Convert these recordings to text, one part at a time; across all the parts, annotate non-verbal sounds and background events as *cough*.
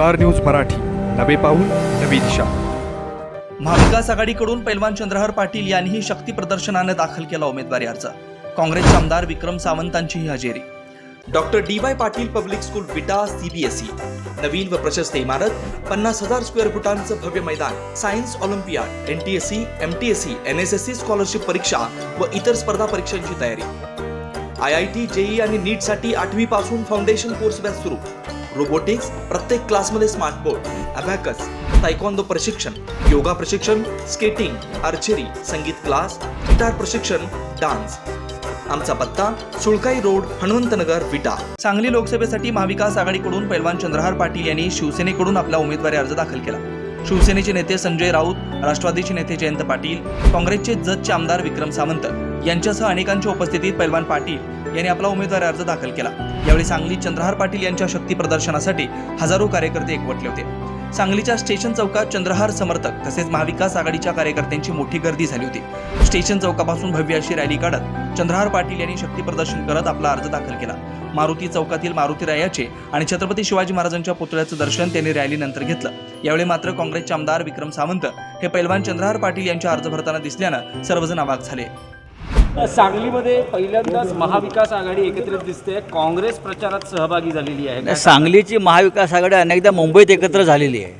Star news Marathi. नवे पाऊल नवी दिशा. महाविकास आघाडीकडून पैलवान चंद्रहर पाटील यांनीही शक्ती प्रदर्शनाने दाखल केला उमेदवारी अर्ज. काँग्रेसचे आमदार विक्रम सावंतांचीही हजेरी. Doctor D Y Patil public school Vita CBSE नवीन व प्रशस्त इमारत पन्नास हजार स्क्वेअर फुटांचं भव्य मैदान science olympiad N T S C M T S C N S S C scholarship परीक्षा व इतर स्पर्धा परीक्षांची तयारी. आय आय टी जेई आणि नीटसाठी आठवी पासून फाउंडेशन कोर्स बॅच सुरू. रोबोटिक्स प्रत्येक क्लासमध्ये स्मार्ट बोर्ड अबॅकस तायकॉन्दो प्रशिक्षण योगा प्रशिक्षण स्केटिंग आर्चरी संगीत क्लास गिटार प्रशिक्षण डान्स आमचा पत्ता सुळकाई रोड हनुमंतनगर विटा. सांगली लोकसभेसाठी महाविकास आघाडीकडून पैलवान चंद्रहार पाटील यांनी शिवसेनेकडून आपला उमेदवारी अर्ज दाखल केला. शिवसेनेचे नेते संजय राऊत राष्ट्रवादीचे नेते जयंत पाटील काँग्रेसचे जतचे आमदार विक्रम सावंत यांच्यासह अनेकांच्या उपस्थितीत पैलवान पाटील यांनी आपला उमेदवारी अर्ज दाखल केला. यावेळी सांगली चंद्रहार पाटील यांच्या शक्ती प्रदर्शनासाठी हजारो कार्यकर्ते एकवटले होते. सांगलीच्या स्टेशन चौकात चंद्रहार समर्थक तसेच महाविकास आघाडीच्या कार्यकर्त्यांची मोठी गर्दी झाली होती. स्टेशन चौकापासून भव्य अशी रॅली काढत चंद्रहार पाटील यांनी शक्ती प्रदर्शन करत आपला अर्ज दाखल केला. मारुती चौकातील मारुती रायाचे आणि छत्रपती शिवाजी महाराजांच्या पुतळ्याचं दर्शन त्यांनी रॅलीनंतर घेतलं. यावेळी मात्र काँग्रेसचे आमदार विक्रम सावंत हे पैलवान चंद्रहार पाटील यांच्या अर्ज भरताना दिसल्यानं सर्वजण अवाक झाले. सांगलीमध्ये पहिल्यांदाच महाविकास आघाडी एकत्रित दिसते. काँग्रेस प्रचारात सहभागी झालेली आहे. सांगलीची महाविकास आघाडी अनेकदा मुंबईत एकत्र झालेली आहे.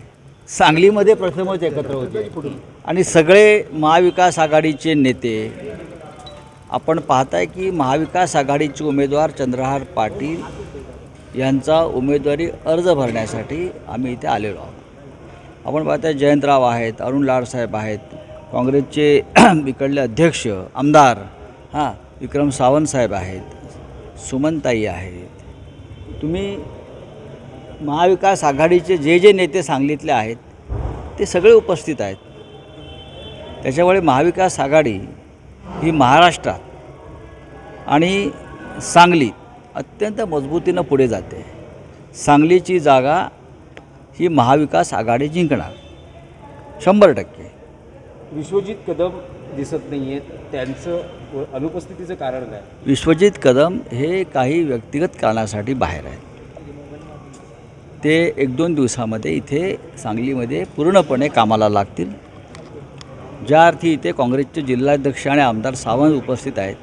सांगलीमध्ये प्रथमच एकत्र होते. आणि सगळे महाविकास आघाडीचे नेते आपण पाहताय की महाविकास आघाडीचे उमेदवार चंद्रहार पाटील यांचा उमेदवारी अर्ज भरण्यासाठी आम्ही इथे आलेलो आहोत. आपण पाहताय जयंतराव आहेत अरुण लाडसाहेब आहेत काँग्रेसचे *clears throat* इकडले अध्यक्ष आमदार हां विक्रम सावंत साहेब आहेत सुमनताई आहेत. तुम्ही महाविकास आघाडीचे जे जे नेते सांगलीतले आहेत ते सगळे उपस्थित आहेत. त्याच्यामुळे महाविकास आघाडी ही महाराष्ट्रात आणि सांगलीत अत्यंत मजबूतीनं पुढे जाते. सांगलीची जागा ही महाविकास आघाडी जिंकणार. शंभर टक्के. विश्वजित कदम दिसत नाही आहेत त्यांचं अनुपस्थितीचं कारण काय? विश्वजित कदम हे काही व्यक्तिगत कारणासाठी बाहेर आहेत. ते एक दोन दिवसामध्ये इथे सांगलीमध्ये पूर्णपणे कामाला लागतील. ज्या अर्थी इथे काँग्रेसचे जिल्हाध्यक्ष आणि आमदार सावंत उपस्थित आहेत.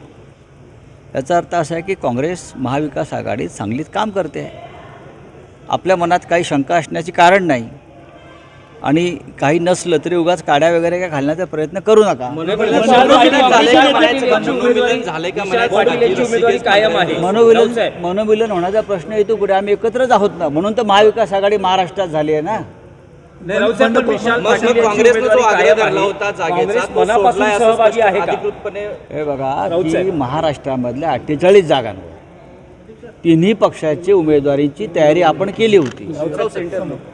याचा अर्थ असा आहे की काँग्रेस महाविकास आघाडीत सांगलीत काम करते आहे. आपल्या मनात काही शंका असण्याचे कारण नाही. आणि काही नसलं तरी उगाच काड्या वगैरे काय घालण्याचा प्रयत्न करू नका. कायम आहे. मनोविलन मनोविलन होण्याचा प्रश्न येतो पुढे. आम्ही एकत्रच आहोत ना. म्हणून तर महाविकास आघाडी महाराष्ट्रात झाली आहे ना. हे बघा की. महाराष्ट्रामधल्या अठ्ठेचाळीस जागांवर तिन्ही पक्षाची उमेदवारीची तयारी आपण केली होती.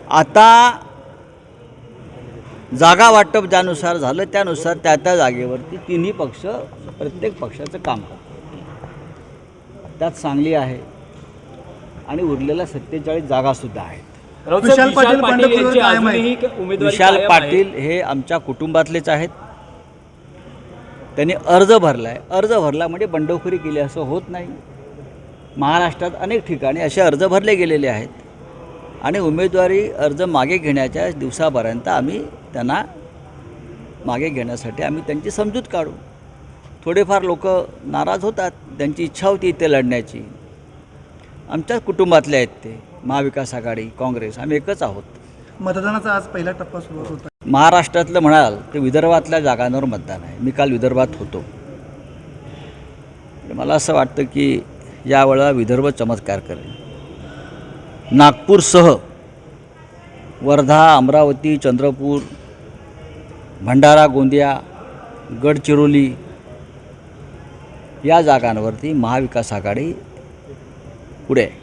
आता जागा वाटप ज्यानुसार झालं त्यानुसार त्या त्या जागेवरती तिन्ही पक्ष प्रत्येक पक्षाचं काम करतात. त्यात सांगली आहे आणि उरलेल्या सत्तेचाळीस जागासुद्धा आहेत. विशाल पाटील विशाल. पाटील हे आमच्या कुटुंबातलेच आहेत. त्यांनी अर्ज भरला आहे अर्ज भरला म्हणजे बंडखोरी केली असं होत नाही. महाराष्ट्रात अनेक ठिकाणी असे अर्ज भरले गेलेले आहेत. आणि उमेदवारी अर्ज मागे घेण्याच्या दिवसापर्यंत आम्ही त्यांना मागे घेण्यासाठी आम्ही त्यांची समजूत काढू. थोडेफार लोक नाराज होतात त्यांची इच्छा होती इथे लढण्याची. आमच्याच कुटुंबातले आहेत ते महाविकास आघाडी काँग्रेस आम्ही एकच आहोत. मतदानाचा आज पहिला टप्पा सुरू होत. महाराष्ट्रातलं म्हणाल तर विदर्भातल्या जागांवर मतदान आहे. मी काल विदर्भात होतो. मला असं वाटतं की यावेळेला विदर्भ चमत्कार करेल. नागपूरसह वर्धा अमरावती चंद्रपूर भंडारा गोंदिया गडचिरोली या जागांवरती महाविकास आघाडी पुढे आहे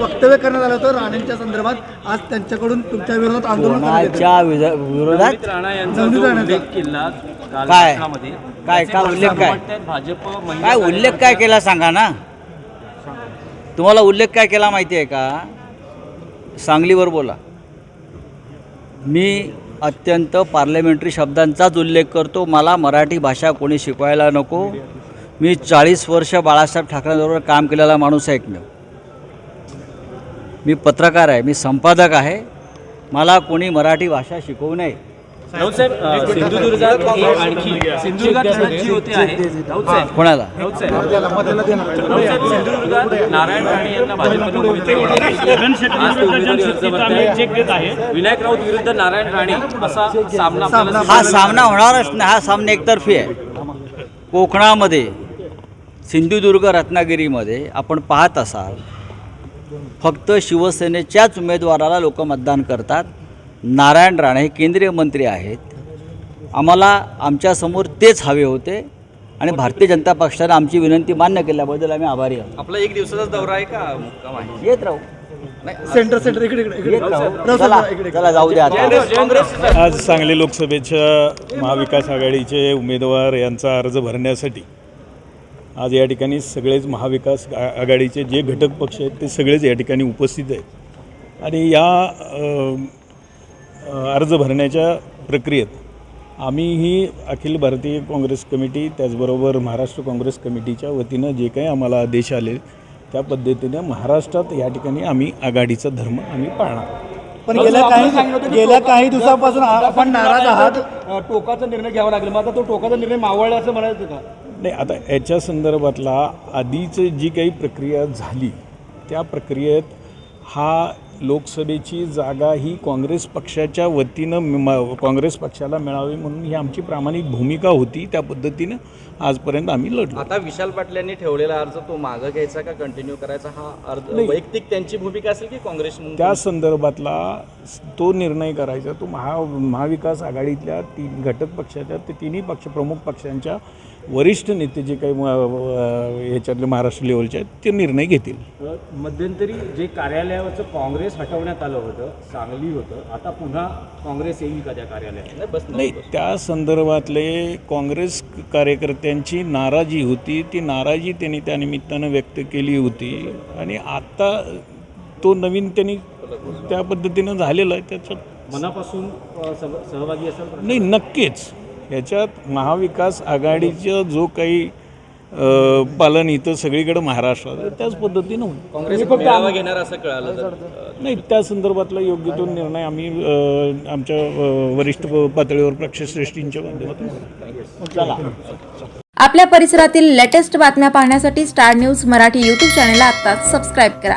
वक्तव्य करण्यात आलं होतं राणेंच्या संदर्भात आज त्यांच्याकडून तुमच्या विरोधात आंदोलन. कोणाच्या विरोधात नवनीत राणा यांचा नवनीत जो राणाचा. उल्लेख केला काल काय? भाषणामध्ये काय- त्याचे काय उल्लेख काय? भाजप महिला काय उल्लेख काय केला सांगा ना तुम्हाला उल्लेख काय केला माहिती आहे का? सांगलीवर बोला. मी अत्यंत पार्लमेंटरी शब्दांचाच उल्लेख करतो. मला मराठी भाषा कोणी शिकवायला नको. मी चाळीस वर्ष बाळासाहेब ठाकरेंबरोबर काम केलेला माणूस आहे एकमेव मी पत्रकार आहे. मी संपादक आहे. मला कोणी मराठी भाषा शिकवू नये. राऊत साहेब सिंधुदुर्गात आणखी सिंधुदुर्गात जी होते आहे. राऊत साहेब. कोणाला? राऊत साहेब. राऊत साहेब सिंधुदुर्गात नारायण राणे यांना भाजपने उमेदवारी. विनायक राऊत विरुद्ध नारायण राणे असा सामना आपल्याला हा सामना होणारच नाही. हा सामना एकतर्फी आहे. कोकणामध्ये सिंधुदुर्ग रत्नागिरीमध्ये आपण पाहत असाल फक्त शिवसेनेच्याच उमेदवाराला लोक मतदान करतात. नारायण राणे हे केंद्रीय मंत्री आहेत. आम्हाला आमच्यासमोर तेच हवे होते आणि भारतीय जनता पक्षाने आमची विनंती मान्य केल्याबद्दल आम्ही आभारी आहोत. आपला एक दिवसाचाच दौरा आहे का? मुक्काम आहे येत राहू. सेंटर सेंटर इकडे इकडे इकडे. येत राहू. राऊत चला साहेब, इकडे. चला जाऊ द्या आता. आज सांगली लोकसभेच्या महाविकास आघाडीचे उमेदवार यांचा अर्ज भरण्यासाठी आज या ठिकाणी सगळेच महाविकास आ- आघाडीचे जे घटक पक्ष आहेत ते सगळेच या ठिकाणी उपस्थित आहेत. आणि या अ, अर्ज भरण्याच्या प्रक्रियेत आम्हीही अखिल भारतीय काँग्रेस कमिटी त्याचबरोबर महाराष्ट्र काँग्रेस कमिटीच्या वतीनं जे काही आम्हाला आदेश आले त्या महाराष्ट्रात या ठिकाणी आम्ही आघाडीचा धर्म आम्ही पाळणार. पण गेल्या काही गेल्या काही दिवसापासून आपण नाराज आहात. टोकाचा निर्णय घ्यावा लागला. मग आता तो टोकाचा निर्णय मावळला असं म्हणायचं का? नाही आता याच्या संदर्भातला आधीच जी काही प्रक्रिया झाली त्या प्रक्रियेत हा लोकसभेची जागा ही काँग्रेस पक्षाच्या वतीनं म- काँग्रेस पक्षाला मिळावी म्हणून ही आमची प्रामाणिक भूमिका होती. त्या पद्धतीनं आजपर्यंत आम्ही लढलो. आता विशाल पाटलांनी ठेवलेला अर्ज तो मागं घ्यायचा का कंटिन्यू करायचा? हा अर्ज नाही. वैयक्तिक त्यांची भूमिका असेल की काँग्रेस त्या संदर्भातला तो निर्णय करायचा. तो महा महाविकास आघाडीतल्या तीन घटक पक्षाच्या ते तिन्ही पक्ष प्रमुख पक्षांच्या वरिष्ठ नेते जे काही ह्याच्यातले महाराष्ट्र लेवलचे आहेत ते निर्णय घेतील. मध्यंतरी जे कार्यालयावरचं काँग्रेस हटवण्यात आलं होतं सांगली होतं आता पुन्हा काँग्रेस येईल का त्या कार्यालयात? नाही, बस नाही त्या संदर्भातले काँग्रेस कार्यकर्त्यांची नाराजी होती ती नाराजी त्यांनी त्या निमित्तानं व्यक्त केली होती. आणि आता तो नवीन त्यांनी त्या पद्धतीनं झालेला आहे त्याच्यात मनापासून सहभागी असाल नाही नक्कीच. ह्याच्यात महाविकास आघाडीचं जो काही पालन इथं सगळीकडे महाराष्ट्रात त्याच पद्धतीनं होईल. काँग्रेस मेळावा घेणार असं कळालं तर. नाही त्या संदर्भातला योग्य तो निर्णय आम्ही अ, आमच्या अ, वरिष्ठ पातळीवर पक्षश्रेष्ठींच्या माध्यमातून करू. आपल्या परिसरातील लेटेस्ट बातम्या पाहण्यासाठी स्टार न्यूज मराठी यूट्यूब चॅनलला आत्ताच सबस्क्राईब करा.